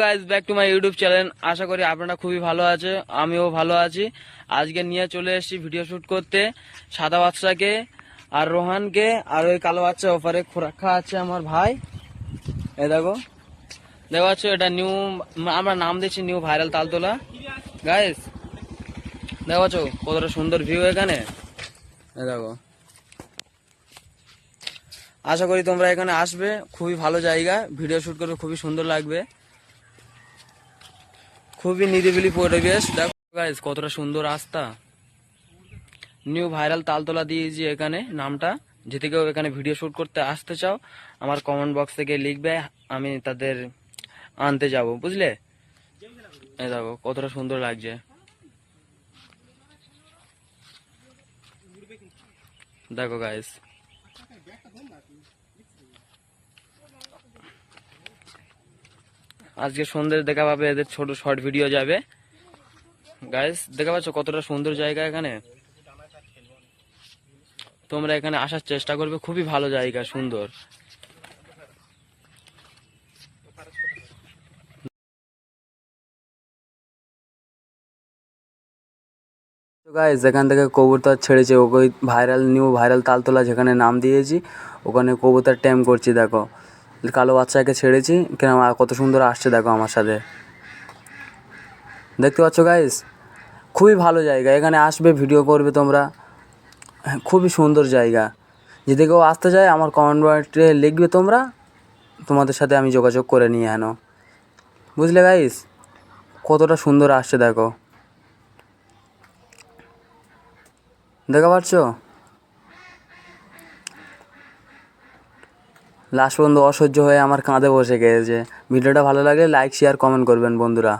Guys back to my YouTube channel আশা করি আপনারা খুবই ভালো আছে, আমিও ভালো আছি। আজকে নিয়ে চলে এসেছি ভিডিও শুট করতে, সাদা বাচ্চাকে আর রোহানকে। আর ওই কালো বাচ্চা ওপারে খোরাক্ষা আছে আমার ভাই। এ দেখো। দেখো পাচ্ছ এটা নিউ আমরা নাম দিচ্ছি নিউ ভাইরাল তালতলা। গাইস দেখো পাচ্ছ কতটা সুন্দর ভিউ এখানে। এ দেখো। আশা করি তোমরা এখানে আসবে। খুবই ভালো জায়গা। ভিডিও শুট করবে খুবই সুন্দর লাগবে। খুবই নিরিবিলি পরিবেশ দেখো গাইস কতটা সুন্দর রাস্তা। নিউ ভাইরাল তালতলা দিয়েছি এখানে নামটা যদি কেউ এখানে ভিডিও শুট করতে আসতে চাও, আমার কমেন্ট বক্স থেকে লিখবে, আমি তাদের আনতে যাব, বুঝলে? দেখো, কতটা সুন্দর লাগছে। দেখো গাইস আজকে সন্ধ্যে দেখা পাবে এদের ছোট শর্ট ভিডিও যাবে। গাইস দেখা পাচ্ছ কতটা সুন্দর জায়গা এখানে? তোমরা এখানে আসার চেষ্টা করবে, খুবই ভালো জায়গা, সুন্দর। গাইস এখান থেকে কবুতর ছেড়েছে, okay viral new viral Taltala যেখানে নাম দিয়েছি, ওখানে কবুতর ট্যাম করছি, দেখো। কালো বাচ্চাকে ছেড়েছি কেন কত সুন্দর আসছে দেখো আমার সাথে। দেখতে পাচ্ছ গাইস খুবই ভালো জায়গা এখানে আসবে ভিডিও করবে তোমরা। হ্যাঁ, খুবই সুন্দর জায়গা। যদি কেউ আসতে চায় আমার কমেন্ট বক্সে লিখবে তোমরা। তোমাদের সাথে আমি যোগাযোগ করে নিয়ে আনো। বুঝলে গাইস কতটা সুন্দর আসছে দেখো। দেখা পাচ্ছ? লাস্ট পর্যন্ত অসহ্য হয়ে আমার কাঁধে বসে গেছে। ভিডিওটা ভালো লাগলে লাইক শেয়ার কমেন্ট করবেন বন্ধুরা।